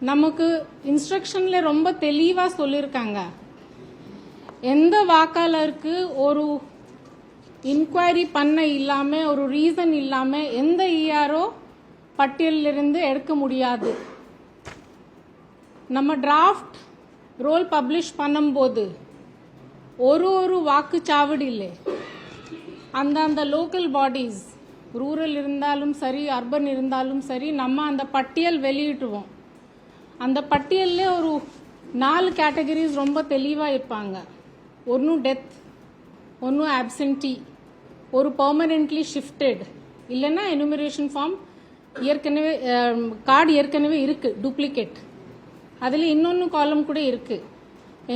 நமக்கு இன்ஸ்ட்ரக்ஷனில் ரொம்ப தெளிவாக சொல்லியிருக்காங்க எந்த வாக்காளருக்கு ஒரு இன்கொயரி பண்ண இல்லாமல் ஒரு ரீசன் இல்லாமல் எந்த இஆர்ஓ பட்டியலிருந்து எடுக்க முடியாது. நம்ம டிராஃப்ட் ரோல் பப்ளிஷ் பண்ணும்போது ஒரு ஒரு வாக்குச்சாவடியில் அந்தந்த லோக்கல் பாடிஸ் ரூரல் இருந்தாலும் சரி அர்பன் இருந்தாலும் சரி நம்ம அந்த பட்டியல் வெளியிட்டுவோம் அந்த பட்டியலில் ஒரு நாலு கேட்டகரிஸ் ரொம்ப தெளிவாக இருப்பாங்க. ஒன்று டெத் ஒன்று ஆப்சென்டி ஒரு பர்மனெண்ட்லி ஷிஃப்டட் இல்லைன்னா எனுமரேஷன் ஃபார்ம் ஏற்கனவே கார்டு ஏற்கனவே இருக்குது டூப்ளிகேட் அதில் இன்னொன்று காலம் கூட இருக்குது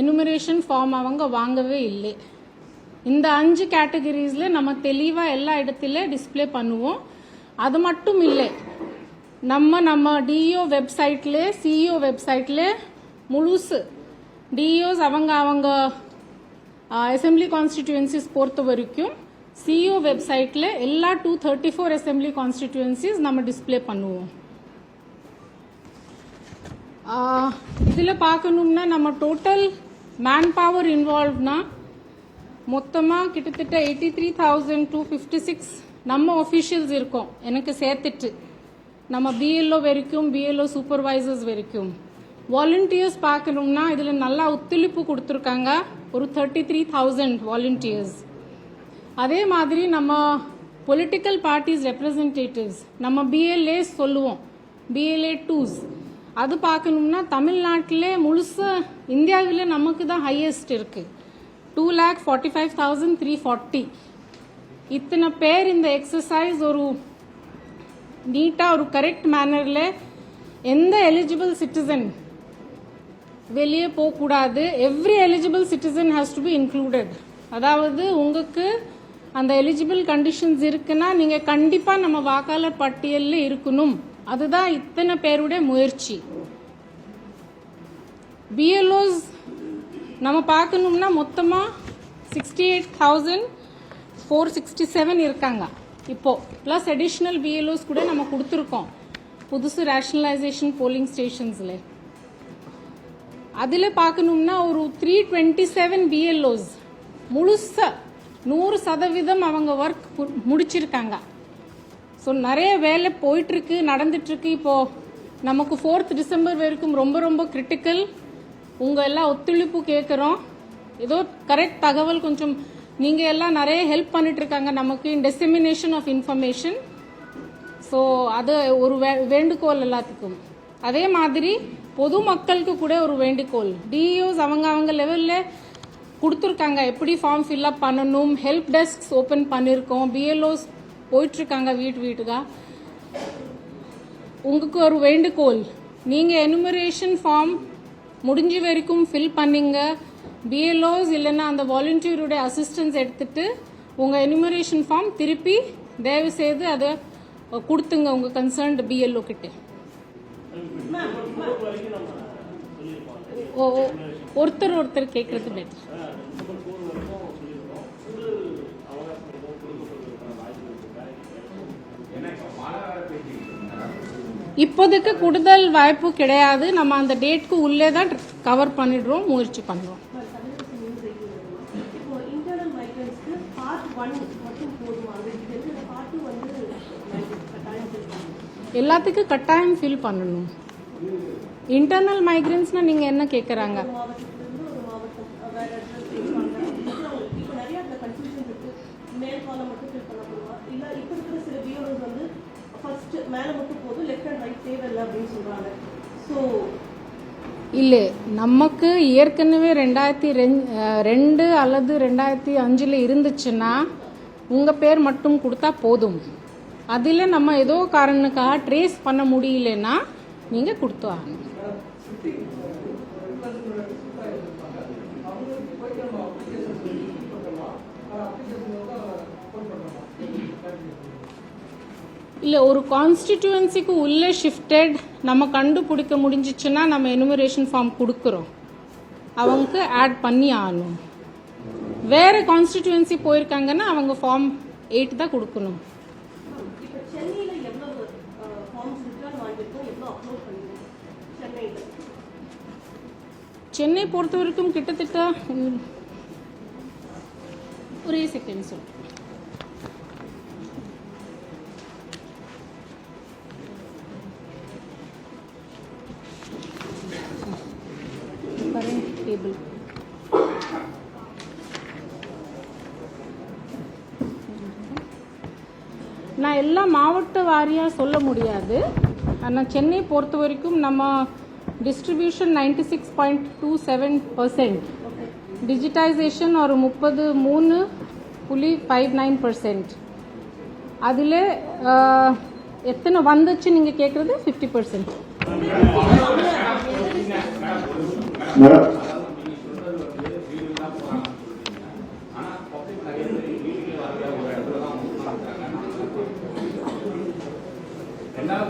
எனுமரேஷன் ஃபார்ம் அவங்க வாங்கவே இல்லை. இந்த அஞ்சு கேட்டகரிஸில் நம்ம தெளிவாக எல்லா இடத்துல டிஸ்ப்ளே பண்ணுவோம். அது மட்டும் இல்லை. நம்ம நம்ம டிஇஓ வெப்சைட்ல சிஇஓ வெப்சைட்ல முழுசு டிஇஓஸ் அவங்க அவங்க அசெம்பிளி கான்ஸ்டிடியூன்சிஸ் பொறுத்த வரைக்கும் சிஇஓ வெப்சைட்ல எல்லா two thirty four assembly constituencies நம்ம டிஸ்ப்ளே பண்ணுவோம். இதில் பார்க்கணும்னா நம்ம டோட்டல் மேன் பவர் இன்வால்வ்னா மொத்தமாக கிட்டத்தட்ட eighty three thousand two fifty six நம்ம ஒஃபிஷியல்ஸ் இருக்கோம். எனக்கு சேர்த்துட்டு. நம்ம பிஎல்ஓ வரைக்கும் பிஎல்ஓ சூப்பர்வைசர்ஸ் வரைக்கும். வாலண்டியர்ஸ் பார்க்கணும்னா இதில் நல்லா ஒத்துழைப்பு கொடுத்துருக்காங்க. ஒரு தேர்ட்டி த்ரீ தௌசண்ட் வாலண்டியர்ஸ் அதே மாதிரி நம்ம பொலிட்டிக்கல் பார்ட்டிஸ் ரெப்ரசன்டேட்டிவ்ஸ் நம்ம பிஎல்ஏ சொல்லுவோம். பிஎல்ஏ டூஸ் அது பார்க்கணும்னா தமிழ்நாட்டிலே முழுசா இந்தியாவில் நமக்கு தான் ஹையஸ்ட் இருக்குது two lakh forty five thousand three forty இத்தனை பேர் இந்த எக்ஸசைஸ் ஒரு நீட்டாக ஒரு கரெக்ட் மேனரில் எந்த எலிஜிபிள் சிட்டிசன் வெளியே போகக்கூடாது. Every eligible citizen has to be included அதாவது உங்களுக்கு அந்த எலிஜிபிள் கண்டிஷன்ஸ் இருக்குன்னா நீங்கள் கண்டிப்பாக நம்ம வாக்காளர் பட்டியலில் இருக்கணும். அதுதான் இத்தனை பேருடைய முயற்சி. பிஎல்ஓஸ் நம்ம பார்க்கணும்னா மொத்தமாக sixty eight thousand four sixty seven இருக்காங்க. இப்போது ப்ளஸ் அடிஷ்னல் பிஎல்ஓஸ் கூட நம்ம கொடுத்துருக்கோம். புதுசு ரேஷனலைசேஷன் போலிங் ஸ்டேஷன்ஸில் அதில் பார்க்கணும்னா ஒரு த்ரீ டுவெண்ட்டி செவன் பிஎல்ஓஸ் முழுசாக நூறு சதவீதம் அவங்க ஒர்க் முடிச்சிருக்காங்க. ஸோ நிறைய வேலை போயிட்டுருக்கு நடந்துட்டுருக்கு. இப்போது நமக்கு ஃபோர்த் டிசம்பர் வரைக்கும் ரொம்ப ரொம்ப கிரிட்டிக்கல் உங்கள் எல்லாம் ஒத்துழைப்பு கேட்குறோம் ஏதோ கரெக்ட் தகவல் கொஞ்சம் நீங்கள் எல்லாம் நிறைய ஹெல்ப் பண்ணிட்டு இருக்காங்க நமக்கு in dissemination of information so அது ஒரு வே வேண்டுகோள் எல்லாத்துக்கும். அதே மாதிரி பொதுமக்களுக்கு கூட ஒரு வேண்டுகோள். டிஇஓஸ் அவங்க அவங்க லெவலில் கொடுத்துருக்காங்க. எப்படி ஃபார்ம் ஃபில்அப் பண்ணணும்? ஹெல்ப் டெஸ்க் ஓப்பன் பண்ணியிருக்கோம் பிஎல்ஓஸ் போயிட்டுருக்காங்க வீட்டு வீட்டுக்காக உங்களுக்கு ஒரு வேண்டுகோள். நீங்கள் எனுமரேஷன் ஃபார்ம் முடிஞ்ச வரைக்கும் ஃபில் பண்ணிங்க. பிஎல்ஓஸ் இல்லைன்னா அந்த வாலண்டியருடைய அசிஸ்டன்ஸ் எடுத்துட்டு உங்கள் எனிமரேஷன் ஃபார்ம் திருப்பி தயவு செய்து அதை கொடுத்துங்க உங்கள் கன்சர்ன்டு பிஎல்ஓ கிட்டே. ஓ ஓ, ஒருத்தர் ஒருத்தர் கேட்குறது பெட்டர் இப்போதைக்கு கூடுதல் வாய்ப்பு கிடையாது. நம்ம அந்த டேட்க்கு உள்ளே தான் கவர் பண்ணிடுறோம் முயற்சி பண்ணுறோம் இப்போ இன்டர்னல் மைக்ரன்ஸ்க்கு பார்ட் ஒன் மட்டும் போதுமா இது வந்து கட்டாயம் எல்லாத்துக்கும் கட்டாயம் ஃபில் பண்ணணும். இன்டர்னல் மைக்ரன்ஸ்னால் நீங்கள் என்ன கேட்குறாங்க மாவட்டத்திலிருந்து மட்டும் மேல மட்டும் போதும் லெஃப்ட் அண்ட் ரைட் தேவையில்லை அப்படின்னு சொல்றாங்க ஸோ இல்லை நமக்கு ஏற்கனவே ரெண்டாயிரத்தி ரெண்- ரெண்டு அல்லது ரெண்டாயிரத்தி அஞ்சில் இருந்துச்சுன்னா உங்கள் பேர் மட்டும் கொடுத்தா போதும். அதில் நம்ம ஏதோ காரணக்காக ட்ரேஸ் பண்ண முடியலன்னா நீங்கள் கொடுத்து ஆகணும். இல்லை ஒரு கான்ஸ்டிடியூவன்சிக்கு உள்ளே ஷிஃப்டட் நம்ம கண்டுபிடிக்க முடிஞ்சிச்சுன்னா நம்ம எனுமரேஷன் ஃபார்ம் கொடுக்குறோம். அவங்களுக்கு ஆட் பண்ணி ஆகணும். வேற கான்ஸ்டிடியூவன்சி போயிருக்காங்கன்னா அவங்க ஃபார்ம் எயிட் தான் கொடுக்கணும். சென்னை பொறுத்த வரைக்கும் கிட்டத்தட்ட ஒரே செகண்ட் சொல் நான் எல்லா மாவட்ட வாரியாக சொல்ல முடியாது. ஆனால் சென்னை பொறுத்த வரைக்கும் நம்ம distribution ninety six point two seven percent digitisation ஒரு முப்பது மூணு புள்ளி ஃபைவ் நைன் பர்சன்ட் அதில் எத்தனை வந்துச்சு நீங்கள் கேட்குறது ஃபிஃப்டி பர்சன்ட்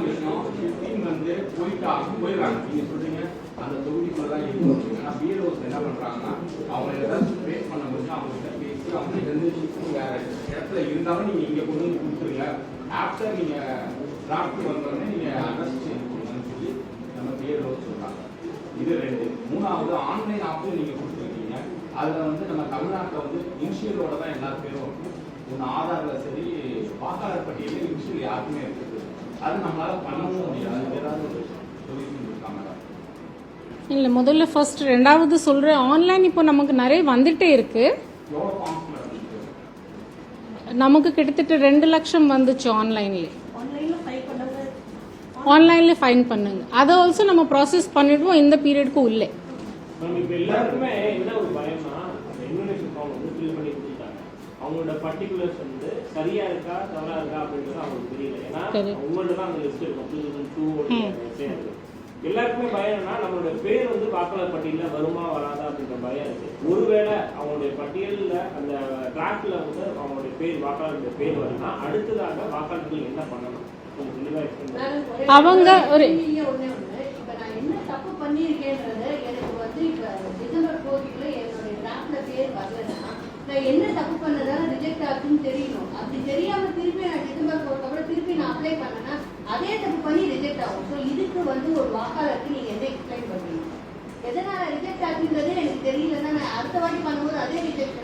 விஷயம் ஃபிஃப்டீன் வந்து போயிட்டாங்க போயிடுறாங்க. நீங்க சொல்றீங்க அந்த தொகுதிக்குள்ள தான் இருக்கு ஆனா பிஎல்ஓஸ் என்ன பண்றாங்கன்னா அவங்க ஏதாவது ஃபேஸ் பண்ணும்போது அவங்க பேசி அவங்க இருந்து வேற இடத்துல இருந்தாலும் நீங்க இங்க கொண்டு வந்து கொடுத்துருங்க. ஆஃப்டர் நீங்க டிராஃப்ட் வந்தோடனே நீங்க அட்ரஸ் சேஞ்ச் பண்ணுங்கன்னு சொல்லி நம்ம பிஎல்ஓஸ் சொல்றாங்க. இது ரெண்டு. மூணாவது ஆன்லைன் ஆப்பும் நீங்க கொடுத்துருக்கீங்க. அதுல வந்து நம்ம தமிழ்நாட்டில் வந்து இனிஷியலோட தான் எல்லா பேரும் ஒன்று ஆதாரில் சரி வாக்காளர் பட்டியலில் இனிஷியல் யாருக்குமே இருக்குது அது நம்மளால பண்ணவும் முடியாது. ஏதாவது சொல்யூஷன் இருக்காங்க இல்லை முதல்ல ஃபர்ஸ்ட் ரெண்டாவது சொல்கிறேன் ஆன்லைன் இப்போ நமக்கு நிறைய வந்துட்டே இருக்கு. நமக்கு கிட்டத்தட்ட ரெண்டு லட்சம் வந்துச்சு ஆன்லைன்ல ஆன்லைன்ல ஃபைன் பண்ணுங்க. அதை ஆல்சோ நம்ம ப்ராசஸ் பண்ணிடுவோம். இந்த பீரியடுக்கு உள்ளே. அவங்களோட பர்டிகுலர்ஸ் வந்து சரியா இருக்கா தவறா இருக்கா அப்படின்றது அவங்களுக்கு தெரியல தான் அந்த லிஸ்ட் இருக்கும். டூ தௌசண்ட் டூ எல்லாருக்குமே பயம் என்னன்னா நம்மளோட பேர் வந்து வாக்காளர் பட்டியலில் வருமா வராதா அப்படின்ற பயம் இருக்கு. ஒருவேளை அவங்களுடைய பட்டியலில் அந்த டிராஃப்ட்ல வந்து அவங்களுடைய பேர் வாக்காளருடைய பேர் வரும்னா அடுத்ததாக வாக்காளர்கள் என்ன பண்ணணும். அவங்க ஒரு- என்ன தப்பு பண்ணியிருக்கேன்றது எனக்கு வந்து இப்ப டிசம்பர் போர்ட்டிக்குள்ள என்னுடைய டிராஃப்ட்ல பேர் வரலன்னா நான் என்ன தப்பு பண்ணதால ரிஜெக்ட் ஆகுதுன்னு தெரியணும். அப்படி தெரியாம திருப்பி நான் டிசம்பர் போர்ட் அப்புறம் திருப்பி நான் அப்ளை பண்ணேன்னா அதே தப்பு பண்ணி ரிஜெக்ட் ஆகும். ஸோ இதுக்கு வந்து ஒரு வாக்காளருக்கு நீங்க எதை எக்ஸ்பிளைன் பண்ணுவீங்க? எதனால ரிஜெக்ட் ஆகுதுன்றதே எனக்கு தெரியலன்னா நான் அடுத்த வாட்டி பண்ணும்போது அதே ரிஜெக்ட்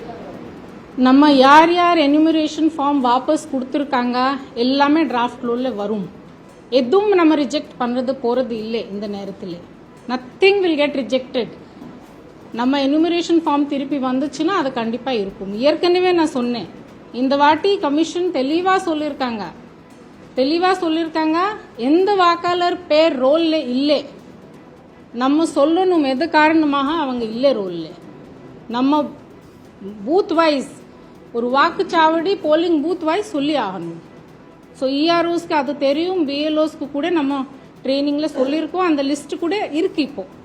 நம்ம யார் யார் எனிமரேஷன் ஃபார்ம் வாபஸ் கொடுத்துருக்காங்க எல்லாமே டிராஃப்ட்ல உள்ள வரும். எதுவும் நம்ம ரிஜெக்ட் பண்ணுறது போகிறது இல்லை இந்த நேரத்தில். நத்திங் வில் கெட் ரிஜெக்டட் நம்ம எனுமரேஷன் ஃபார்ம் திருப்பி வந்துச்சுன்னா அது கண்டிப்பாக இருக்கும். ஏற்கனவே நான் சொன்னேன். இந்த வாட்டி கமிஷன் தெளிவாக சொல்லியிருக்காங்க தெளிவாக சொல்லியிருக்காங்க எந்த வாக்காளர் பேர் ரோலில் இல்லை. நம்ம சொல்லணும் எது காரணமாக அவங்க இல்லை ரோலில் நம்ம பூத் வைஸ் ஒரு வாக்குச்சாவடி போலிங் பூத் வைஸ் சொல்லி ஆகணும். ஸோ இஆர்ஓஸ்க்கு அது தெரியும் பிஎல்ஓஸ்க்கு கூட நம்ம ட்ரைனிங்கில் சொல்லியிருக்கோம். அந்த லிஸ்ட்டு கூட இருக்கு இப்போது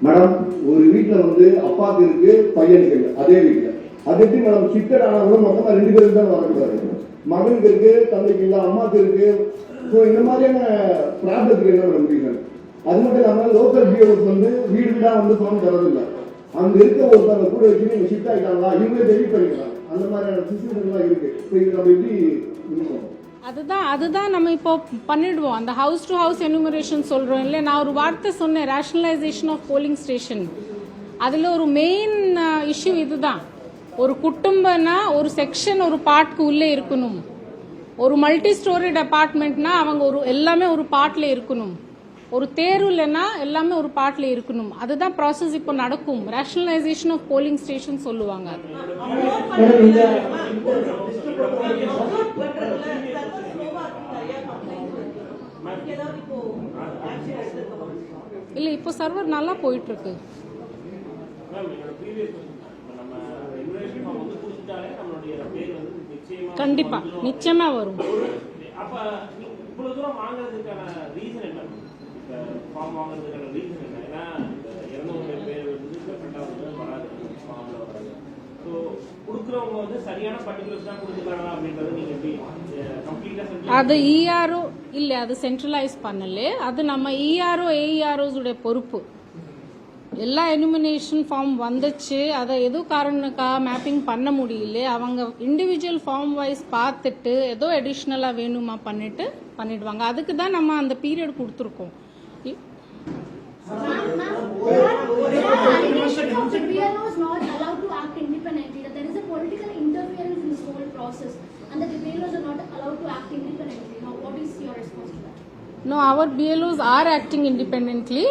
மேடம் ஒரு வீட்டுல வந்து அப்பாக்கு இருக்கு பையனுக்கு இருக்கு அதே வீட்டுல அது எப்படி மேடம்? ஷிஃப்டட் ஆனவங்களும் மொத்தமா ரெண்டு பேரும் தான் வரக்கூடாது மகனுக்கு இருக்கு தந்தைக்கு இல்ல அம்மாக்கு இருக்கு. ஸோ இந்த மாதிரியான ப்ராப்ளத்துக்கு என்ன மேடம் ரீசன் அது மட்டும் இல்லாமல் லோக்கல் பிஓஸ் வந்து வீடு வீடா வந்து ஃபார்ம் தரதில்லை அங்க இருக்க ஒருத்தவங்க கூட வச்சு நீங்க ஷிஃப்ட் ஆகிட்டாங்களா இவங்களே டெலிட் பண்ணிக்கலாம். அந்த மாதிரியான சுச்சுவேஷன்லாம் இருக்கு. இது நம்ம எப்படி அதுதான் அதுதான் நம்ம இப்போ பண்ணிடுவோம். அந்த ஹவுஸ் டு ஹவுஸ் எனுமரேஷன் சொல்கிறோம் இல்லை நான் ஒரு வார்த்தை சொன்னேன் ரேஷனலைசேஷன் ஆஃப் போலிங் ஸ்டேஷன் அதில் ஒரு மெயின் இஷ்யூ இதுதான். ஒரு குடும்பம்னா ஒரு செக்ஷன் ஒரு பார்ட்க்கு உள்ளே இருக்கணும். ஒரு மல்டி ஸ்டோரி அபார்ட்மெண்ட்னா அவங்க ஒரு எல்லாமே ஒரு பார்ட்டில் இருக்கணும். ஒரு தேர்வுலனா எல்லாமே ஒரு பாட்டில் இருக்கணும். அதுதான் ப்ராசஸ் இப்போ நடக்கும். ரேஷனலைசேஷன் ஆஃப் போலிங் ஸ்டேஷன் சொல்லுவாங்க அது. இல்லை இப்போ சர்வர் நல்லா போயிட்டு இருக்கு மேம் கண்டிப்பா. நிச்சயமா வரும். ஃபார்ம் வாங்குறதுக்கான ரீசன் என்ன? ஏன்னா இந்த பேர் வந்து டெஃபரெண்டா வந்து வராது. ஃபார்மில் வராது ஸோ கொடுக்குறவங்க வந்து சரியான பர்டிகுலர்ஸ் தான் கொடுத்துருக்காங்க அப்படின்றது நீங்க எப்படி அது இஆர்ஓ இல்லை அது சென்ட்ரலைஸ் பண்ணல. அது நம்ம இஆர்ஓ ஏஇஆர்ஓஸ் பொறுப்பு. எல்லா எனிமினேஷன் ஃபார்ம் வந்துச்சு. அதை எதோ காரணக்கா மேப்பிங் பண்ண முடியல? அவங்க இண்டிவிஜுவல் ஃபார்ம் வைஸ் பார்த்துட்டு ஏதோ அடிஷ்னலாக வேணுமா பண்ணிட்டு பண்ணிடுவாங்க. அதுக்கு தான் நம்ம அந்த பீரியட் கொடுத்துருக்கோம். BLO is not allowed to act independently, that there is a political interference in this whole process, and that the BLOs are not allowed to act independently. Now, what is your response to that? No, our BLOs are acting independently.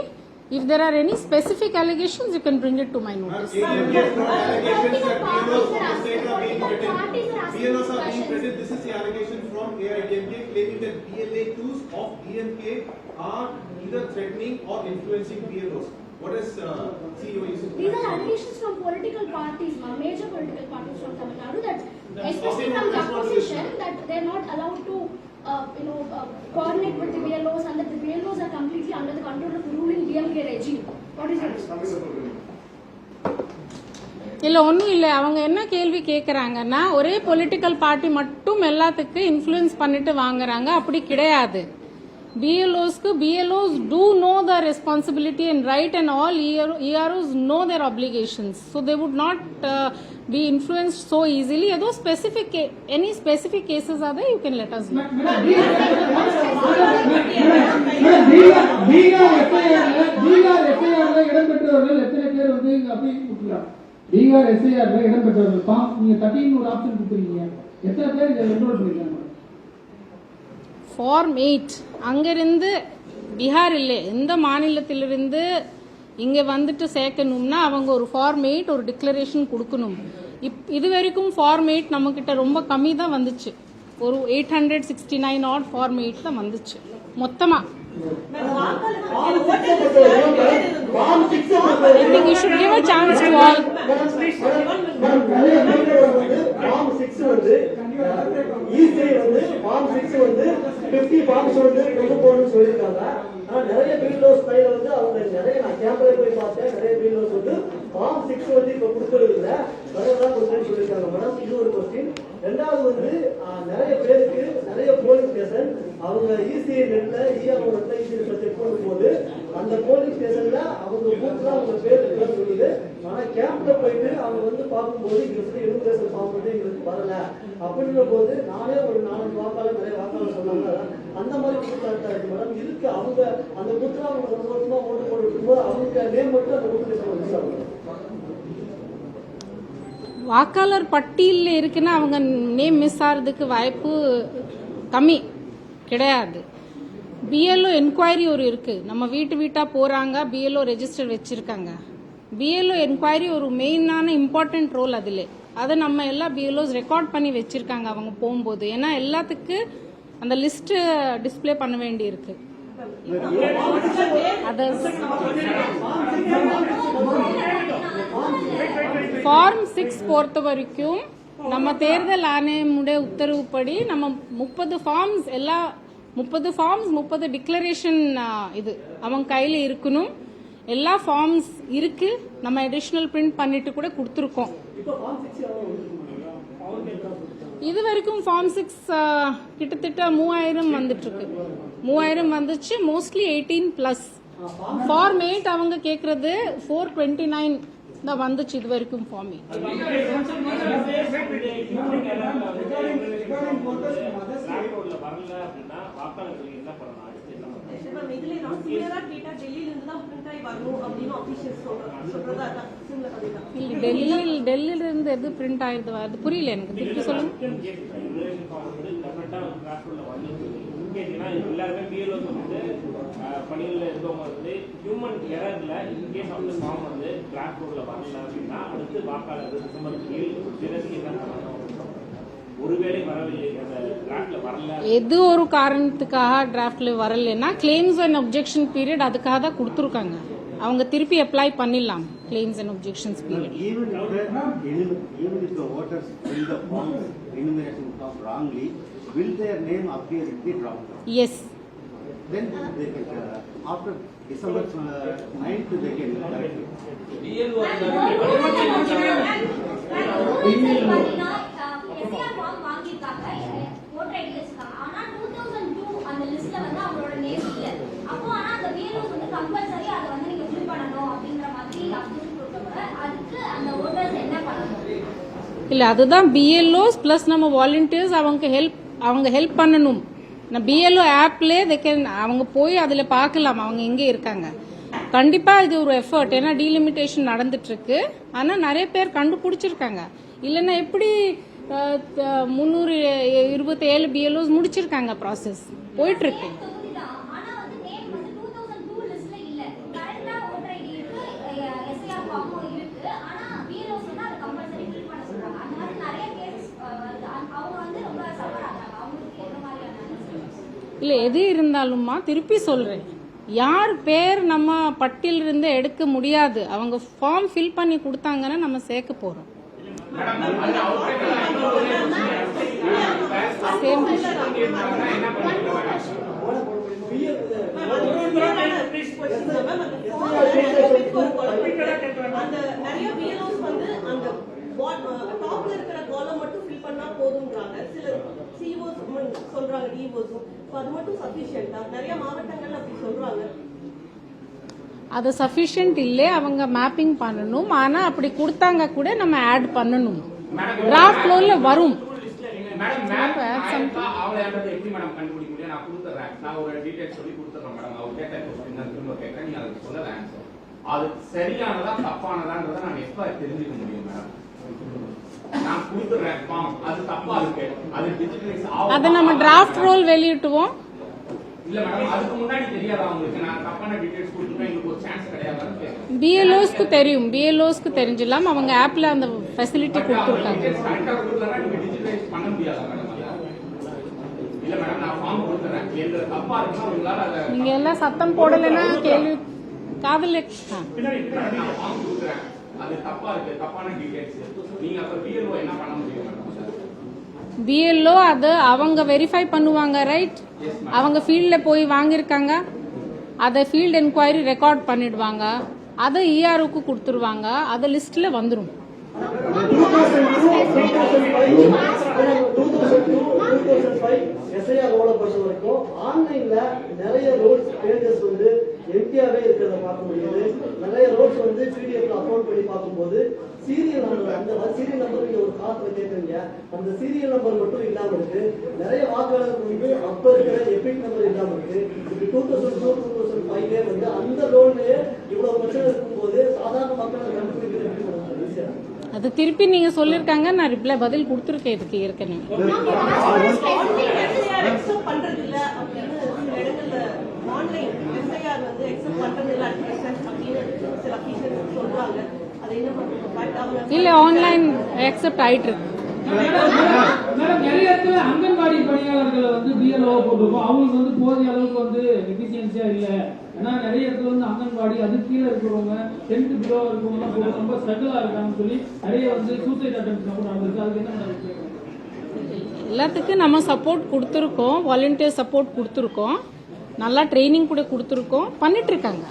If there are any specific allegations, you can bring it to my notice. Parties are asking, political parties are asking BLOs are being present. This is the allegation from AIDMK claiming that BLA 2s of DMK are either threatening or influencing BLOs. What is uh, CEO Yusuf? These are allegations from political parties, uh, major political parties from Tamil Nadu, that especially from the opposition, that they're not allowed to, uh, you know, uh, coordinate with the BLOs and that the BLOs are completely under the control of the ruling DMK regime. What is your response? இல்லை ஒன்றும் இல்லை அவங்க என்ன கேள்வி கேட்குறாங்கன்னா ஒரே political party மட்டும் எல்லாத்துக்கும் இன்ஃப்ளூயன்ஸ் பண்ணிட்டு வாங்குறாங்க அப்படி கிடையாது BLOs, BLOs do know the responsibility and right and all EROs know their obligations. So they would not uh, be influenced so easily. Although specific, any specific cases are there, you can let us know. Form eight அங்கிருந்து பீகார் இல்லை எந்த மாநிலத்திலிருந்து இங்கே வந்துட்டு சேர்க்கணும்னா அவங்க ஒரு form eight ஒரு declaration கொடுக்கணும். இப் இது வரைக்கும் ஃபார்ம் எயிட் நம்மக்கிட்ட ரொம்ப கம்மி தான் வந்துச்சு. ஒரு eight hundred sixty nine add form eight தான் வந்துச்சு. மொத்தமாக you should give a chance to all. வந்து ஃபிஃப்டி ஃபார்ம் வந்து பிப்டி வந்து கொண்டு போகணும்னு சொல்லியிருக்காங்க. ஆனா நிறைய பில்லோஸ் கையில வந்து அவங்க நிறைய நான் கேம்பல போய் பார்த்தேன். நிறைய பில்லோஸ் வந்து ஃபார்ம் சிக்ஸ் வந்து இப்ப கொடுக்கறது இல்ல வரதான் கொஸ்டின் சொல்லியிருக்காங்க மேடம் இது ஒரு கொஸ்டின் ரெண்டாவது வந்து நிறைய பேருக்கு நிறைய போலீஸ் ஸ்டேஷன் அவங்க E இசிஐ நெட்ல இஆர்ஓ நெட்ல இசிஐ செக் பண்ணும்போது அந்த போலீஸ் ஸ்டேஷன்ல அவங்க பூத்துல அவங்க பேர் ஆனா போயிட்டு அவங்க வந்து பார்க்கும்போது எங்களுக்கு எலிமினேஷன் ஃபார்ம் வந்து எங்களுக்கு வரல. அப்படின்ற போது நானே ஒரு நாலஞ்சு வாக்காளர் நிறைய வாக்காளர் சொன்னாங்க. அந்த மாதிரி குற்றச்சாட்டா இருக்கு மேடம் இருக்கு. அவங்க அந்த குற்ற அவங்க ரொம்ப வருஷமா ஓட்டு போட்டு இருக்கும்போது அவங்க நேம் மட்டும் அந்த குற்றத்தை வந்து வாக்காளர் பட்டியலில் இருக்குன்னா அவங்க நேம் மிஸ் ஆகிறதுக்கு வாய்ப்பு கம்மி. கிடையாது. பிஎல்ஓ என்கொயரி ஒரு இருக்குது நம்ம வீட்டு வீட்டாக போகிறாங்க பிஎல்ஓ ரெஜிஸ்டர் வச்சுருக்காங்க. பிஎல்ஓ என்கொயரி ஒரு மெயினான இம்பார்ட்டன்ட் ரோல் அதில். அதை நம்ம எல்லா பிஎல்ஓஸ் ரெக்கார்ட் பண்ணி வச்சிருக்காங்க அவங்க போகும்போது. ஏன்னா எல்லாத்துக்கு அந்த லிஸ்ட்டு டிஸ்ப்ளே பண்ண வேண்டியிருக்கு. ஃபார்ம் சிக்ஸ் பொறுத்த வரைக்கும் நம்ம தேர்தல் ஆணையமுடைய உத்தரவுப்படி நம்ம முப்பது ஃபார்ம்ஸ் எல்லா முப்பது ஃபார்ம்ஸ் முப்பது டிக்ளரேஷன் இது. அவங்க கையில் இருக்கணும். எல்லா ஃபார்ம்ஸ் இருக்கு. நம்ம அடிஷ்னல் பிரிண்ட் பண்ணிட்டு கூட கொடுத்துருக்கோம். இது வரைக்கும் ஃபார்ம் சிக்ஸ் கிட்டத்தட்ட மூவாயிரம் வந்துட்டு இருக்கு மூவாயிரம் வந்துச்சு. Mostly eighteen plus form eight அவங்க கேட்கறது ஃபோர் டுவெண்ட்டி நைன் தான் வந்துச்சு இது வரைக்கும் ஃபார்ம் எயிட் என்ன இதுல நான் சிமிலரா டேட்டா டெல்லியில இருந்து தான் பிரிண்ட் ஆகி வரணும் அப்படின்னு ஆபீஷியல்ஸ் சொல்றாங்க சொல்றதா அதான் சிமிலர் அதே தான் இல்ல டெல்லியில் டெல்லியில இருந்து எது பிரிண்ட் ஆயிருது அது புரியல எனக்கு. திருப்பி சொல்லுங்க. எல்லாருமே வந்து பணியில இருக்கவங்க வந்து ஹியூமன் எரர்ல இன்கேஸ் அந்த ஃபார்ம் வந்து உள்ள வரல அப்படின்னா அடுத்து வாக்காளர் டிசம்பர் ஏழு பிறகு என்ன பண்ணணும் ஒருவேளை வரவில்லை அந்த டிராஃப்ட்ல வரல எது ஒரு காரணத்துக்காக டிராஃப்ட்ல வரலைன்னா கிளைம்ஸ் அண்ட் objection பீரியட் அதுக்காக தான் கொடுத்துருக்காங்க அவங்க திருப்பி அப்ளை பண்ணிடலாம் claims and objections period Even if the, even if the voters fill the form, enumeration form wrongly, will their name appear in the drop down? Yes Then they can, uh, after December uh, 9th, they can correct it. Form வாங்கியிருக்காங்க voter ID வச்சிருக்காங்க ஆனா two thousand two அந்த லிஸ்ட்ல வந்து அவங்களோட name இல்ல அப்போ ஆனா அந்த பிஎல்ஓ வந்து கம்பல்சரி அதை வந்து நீங்க ஃபில் பண்ணணும் அப்படின்ற மாதிரி இல்லை அதுதான் பிஎல்ஓஸ் ப்ளஸ் நம்ம வாலண்டியர்ஸ் அவங்க ஹெல்ப் அவங்க ஹெல்ப் பண்ணணும். நான் பிஎல்ஓ ஆப்ல அவங்க போய் அதில் பார்க்கலாம் அவங்க எங்கே இருக்காங்க. கண்டிப்பாக இது ஒரு எஃபர்ட் ஏன்னா டீலிமிட்டேஷன் நடந்துட்டுருக்கு. ஆனால் நிறைய பேர் கண்டுபிடிச்சிருக்காங்க. இல்லைன்னா எப்படி முந்நூறு இருபத்தேழு பிஎல்ஓஸ் முடிச்சிருக்காங்க ப்ராசஸ் போயிட்டுருக்கு இருக்கு ஆனா வந்து நேம் வந்து 2002 லிஸ்ட்ல இல்ல கரெக்டா ஓட்டர் ஐடி இருக்கு எஸ்ஐஆர் ஃபார்மும் இருக்கு ஆனா பிஎல்ஓஸ் வந்து அதை கம்பல்சரி ஃபில் பண்ண சொல்றாங்க அந்த மாதிரி நிறைய கேசஸ் வருது அ- அவங்க வந்து ரொம்ப சஃபர் ஆகுறாங்க அவங்களுக்கு எந்த மாதிரியான இல்லை எது இருந்தாலும்மா திருப்பி சொல்கிறேன் யார் பேர் நம்ம பட்டியலிருந்து எடுக்க முடியாது. அவங்க ஃபார்ம் ஃபில் பண்ணி கொடுத்தாங்கன்னா நம்ம சேர்க்க போகிறோம் டாப்ல இருக்கிற காலம் மட்டும் ஃபில் பண்ணா போதும்ன்றாங்க. சில சிஓஸ் சொல்றாங்க e டிஓஸும் அது மட்டும் சஃபிஷியன்டா நிறைய மாவட்டங்கள்ல அப்படி சொல்றாங்க அது சஃபிஷியன்ட் இல்லை அவங்க மேப்பிங் பண்ணணும். ஆனா அப்படி கொடுத்தாங்க கூட நம்ம ஆட் பண்ணணும். டிராஃப்ட் ஃப்ளோர்ல வரும். மேடம் மேப் ஆயிருக்கா அவளையான்றது எப்படி மேடம் கண்டுபிடிக்க முடியும்? நான் கொடுத்துறேன். நான் ஒரு டீடைல்ஸ் சொல்லி கொடுத்துறேன் மேடம் அவர் கேட்ட கொஸ்டின் நான் திரும்ப கேட்கறேன். நீங்க அதுக்கு சொல்ல ஆன்சர் அது சரியானதா தப்பானதான்றதை நான் எப்ப தெரிஞ்சுக்க முடியும் மேடம் அது நம்ம டிராஃப்ட் ரோல் வெளியிட்டுவோம். பிஎல்ஓஸ்க்கு தெரியும். பிஎல்ஓஸ்க்கு தெரிஞ்சிடலாம். அவங்க ஆப்ல அந்த ஃபெசிலிட்டி கொடுத்துருக்காங்க. நீங்க எல்லாம் சத்தம் போடலைன்னா கேள்வி காதல் அது தப்பா இருக்கு தப்பான டீடைல்ஸ் நீங்க அப்ப பிஎல்ஓ என்ன பண்ண முடியும்? பிஎல்ஓ அது அவங்க வெரிஃபை பண்ணுவாங்க ரைட் அவங்க ஃபீல்டில் போய் வாங்கியிருக்காங்க. அதை ஃபீல்ட் என்கொயரி ரெக்கார்ட் பண்ணிடுவாங்க. அதை இஆர்ஓக்கு கொடுத்துருவாங்க. அது லிஸ்ட்ல வந்துடும் நிறைய ரோல்ஸ் பேஜஸ் வந்து எம்டியாவே இருக்கிறத பார்க்க முடியுது நிறைய ரோல்ஸ் வந்து பிடிஎஃப்ல அப்லோட் பண்ணி பார்க்கும்போது சீரியல் நம்பர் அந்த சீரியல் நம்பர் நீங்க ஒரு காலத்துல கேட்குறீங்க அந்த சீரியல் நம்பர் மட்டும் இல்லாம இருக்கு. நிறைய வாக்காளருக்கு வந்து அப்ப இருக்கிற எபிக் நம்பர் இல்லாம இருக்கு. இப்படி two thousand four two thousand ஃபைவ்லே வந்து அந்த ரோல்லையே இவ்வளவு பிரச்சனை இருக்கும்போது சாதாரண மக்களை கண்டுபிடிக்கிறது அது திருப்பி நீங்க சொல்லிருக்காங்க நான் ரிப்ளை பதில் கொடுத்துருக்கேன் இதுக்கு ஏற்கனவே. பண்றது இல்ல அப்படின்னு சில இடங்கள்ல ஆன்லைன் எஸ்ஐஆர் வந்து எக்ஸப்ட் பண்றது இல்ல ஆன்லைன் அக்செப்ட் ஆயிட்டு இருக்கு மேடம் நிறைய இடத்துல அங்கன்வாடி பணியாளர்களை வந்து பிஎல்ஓ போட்டிருக்கோம். அவங்களுக்கு வந்து போதிய அளவுக்கு வந்து எஃபிஷியன்சியா இல்ல. ஏன்னா நிறைய இடத்துல வந்து அங்கன்வாடி அது கீழே இருக்கிறவங்க டென்த் பிலோ இருக்கிறவங்க ரொம்ப ஸ்ட்ரகிளா இருக்காங்கன்னு சொல்லி நிறைய வந்து சூசைட் அட்டம்ஸ் கூட நடந்திருக்கு. அதுக்கு என்ன மேடம் கேட்கணும்? எல்லாத்துக்கும் நம்ம சப்போர்ட் கொடுத்துருக்கோம். வாலண்டியர் சப்போர்ட் கொடுத்துருக்கோம். நல்லா ட்ரைனிங் கூட கொடுத்துருக்கோம். பண்ணிட்டு இருக்காங்க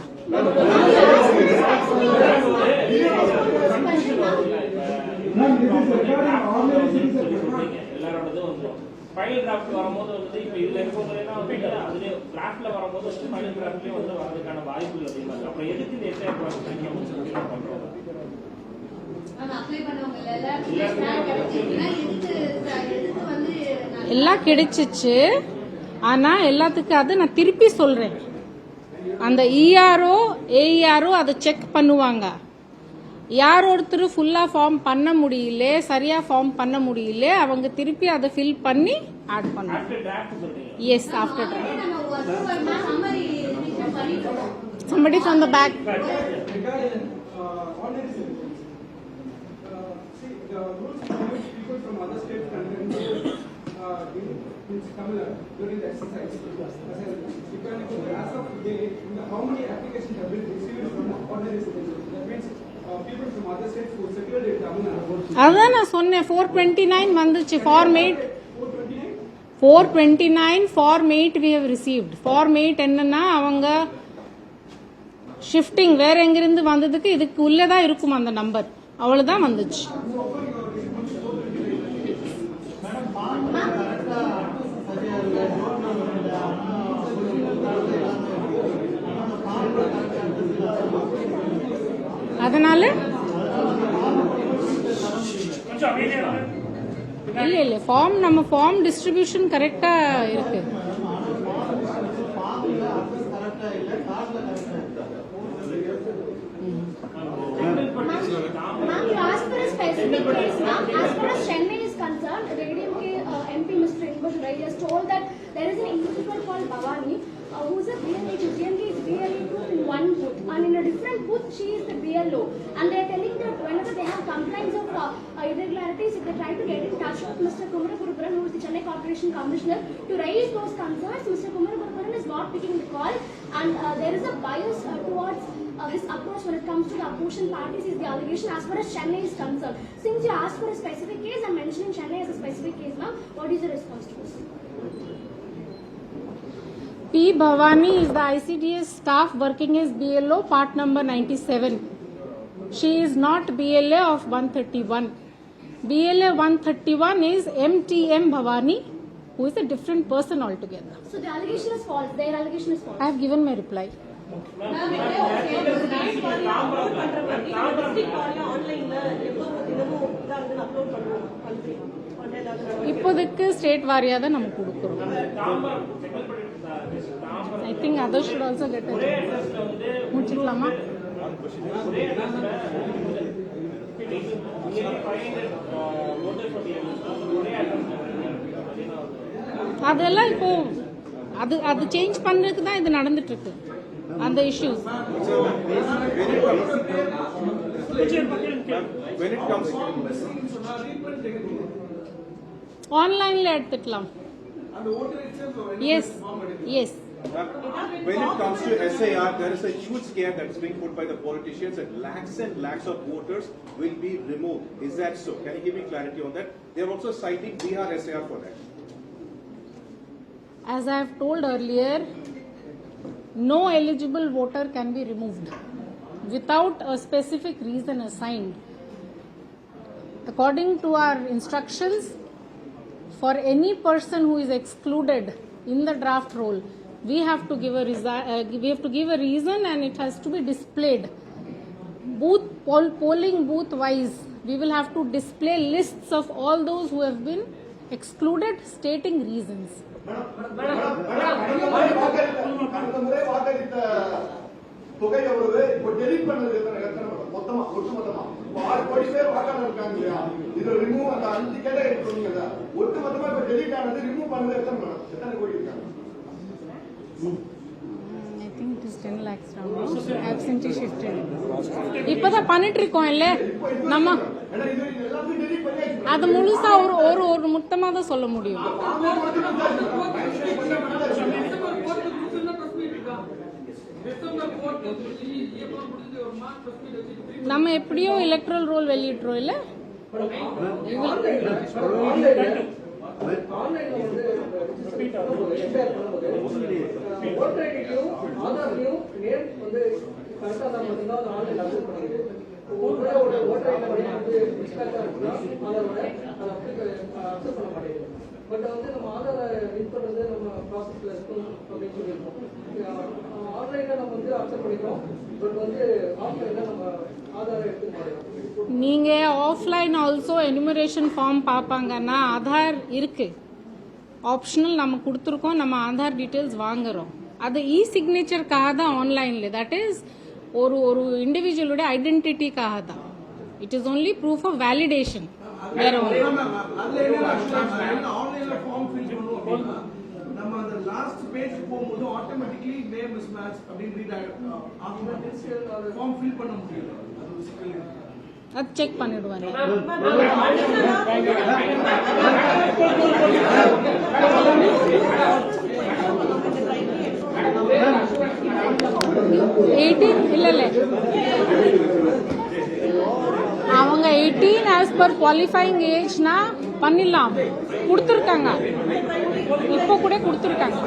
எல்லாரோடதும் வந்துரும் ஃபைனல் டிராஃப்ட் வரும்போது வந்து இப்போ இதுல இருக்கவங்களெல்லாம் வந்து அதுலயே டிராஃப்ட்ல வரும்போது வந்து ஃபைனல் டிராஃப்ட்லயே வந்து வரதுக்கான வாய்ப்புகள் அதிகமா இருக்கு. அப்புறம் எதுக்கு இந்த எஸ்ஐஆர் ப்ராசஸ் பண்றோம் ஆனா அப்ளை பண்ணவங்க எல்லாருக்குமே ஸ்டாண்ட் கிடைச்சிருக்குன்னா எதுக்கு எதுக்கு வந்து நான் எல்லாம் கிடைச்சிச்சு. ஆனா எல்லாத்துக்கும் அது நான் திருப்பி சொல்றேன். அந்த இஆர்ஓ ஏஇஆர்ஓ அதை செக் பண்ணுவாங்க. யார் ஒருத்தர் ஃபுல்லா ஃபார்ம் பண்ண முடியல சரியா ஃபார்ம் பண்ண முடியல அவங்க திருப்பி அதை ஃபில் பண்ணி ஆட் பண்ணுவாங்க yes after uh, ordinary citizens, uh, see, the rules from other states can enter அதுதான் நான் சொன்னேன் ஃபோர் டுவெண்ட்டி நைன் வந்துச்சு form eight four twenty nine form eight we have received form eight என்னன்னா அவங்க shifting வேற எங்கிருந்து வந்ததுக்கு இதுக்கு உள்ளே தான் இருக்கும் அந்த நம்பர் அவ்வளோதான் வந்துச்சு ಅದನ್ನ ಅಲ್ಲೇ ಇಲ್ಲ ಇಲ್ಲ ಫಾರ್ಮ್ ನಮ್ಮ ಫಾರ್ಮ್ ಡಿಸ್ಟ್ರಿಬ್ಯೂಷನ್ ಕರೆಕ್ಟಾ told that there is an individual called Bhavani uh, who is a to GMK is BLA in one booth, and in a different booth, she is the BLO. And they are telling that whenever they have complaints of uh, uh, irregularities, if they try to get in touch with Mr. Kumara who is the Chennai Corporation Commissioner, to raise those concerns, Mr. Kumara is not picking the call, and uh, there is a bias uh, towards uh, his approach when it comes to the opposition parties is the allegation as far as Chennai is concerned. Since you asked for a specific case, I'm mentioning Chennai as a specific case now. What is your response to this? P. Bhavani is the ICDS staff working as BLO, part number 97. She is not BLA of 131. BLA 131 is MTM Bhavani, who is a different person altogether. So the allegation is false. Their allegation is false. I have given my reply. ஆன்லைன்ல எப்போ தினமும் இதாகுதுன்னு upload பண்ணுவோம் country content ஆகுது இப்போதைக்கு state வாரியாக தான் நம்ம கொடுக்குறோம் I think other should also get முடிச்சுக்கலாமா அதெல்லாம் இப்போ அது அது சேஞ்ச் பண்ணுறதுக்கு தான் இது நடந்துட்டு இருக்கு அந்த இஷ்யூஸ் ஆன்லைன்ல ஆன்லைனில் எடுத்துக்கலாம். Yes yes when it comes to SAR, there is a huge scare that's being put by the politicians that lakhs and lakhs of voters will be removed. Is that so? Can you give me clarity on that? They are also citing Bihar SAR for that. As I have told earlier, no eligible voter can be removed without a specific reason assigned. According to our instructions, for any person who is excluded in the draft roll, we have to give a resi- uh, we have to give a reason and it has to be displayed. Booth poll, polling booth wise, we will have to display lists of all those who have been excluded, stating reasons. கடந்த முறை வாக்களித்த தொகை எவ்வளவு இப்போ delete பண்ணது எத்தனை எத்தனை மொத்தமா ஒட்டுமொத்தமா இப்போ ஆறு கோடி பேர் வாக்காளர் இருக்காங்க இல்லையா இதுல ரிமூவ் அந்த அஞ்சு கேட்டகரி சொன்னீங்கல்ல ஒட்டு மொத்தமா இப்போ டெலிட் ஆனது ரிமூவ் பண்ணது எத்தனை மேடம் எத்தனை கோடி இருக்காங்க Mm, I think it is 10 lakhs now. Absentee shifted. இப்பதான் பண்ணிட்டு இருக்கோம் இல்ல நம்ம அது முழுசா ஒரு ஒரு ஒரு மொத்தமா தான் சொல்ல முடியும் நம்ம எப்படியோ எலக்ட்ரல் ரோல் வெளியிட்டுறோம் இல்ல ஆன்லைன்ல வந்து வந்து கரெக்டாக தான் அது பண்ணிடுது வந்து பண்ண மாட்டேங்குது பட் வந்து நம்ம ஆதாரை லிங்க் பண்ணுறது நம்ம ப்ராசஸில் இருக்கும் அப்படின்னு சொல்லியிருக்கோம் ஆன்லைனில் நம்ம வந்து அக்செப்ட் பண்ணிக்கிறோம் பட் வந்து ஆஃப்லைனில் நம்ம ஆதாரை எடுத்துக்க மாட்டேங்கிறோம் நீங்க ஆஃப்லைன் ஆல்சோ எனுமரேஷன் ஃபார்ம் பார்ப்பாங்கன்னா ஆதார் இருக்கு. ஆப்ஷனல் நம்ம கொடுத்துருக்கோம் நம்ம ஆதார் டீட்டெயில்ஸ் வாங்குறோம். அது இ சிக்னேச்சருக்காக தான் ஆன்லைன்ல தட் இஸ் ஒரு ஒரு இண்டிவிஜுவலோட ஐடென்டிட்டிக்காக தான். It is only proof of validation வேற ஒன்று நம்ம அந்த லாஸ்ட் பேஜ் போகும்போது ஆட்டோமேட்டிக்கலி நேம் மிஸ் மேட்ச் அப்படின்னு ரீட் ஆகும் ஃபார்ம் ஃபில் பண்ண முடியல அது ஒரு சிக்கல் அது செக் பண்ணிடுவாங்க எயிட்டீன் இல்லை இல்லை. அவங்க எயிட்டீன் ஆஸ் பர் குவாலிஃபைங் ஏஜ்னா பண்ணிடலாம். கொடுத்துருக்காங்க. இப்போ கூட கொடுத்துருக்காங்க.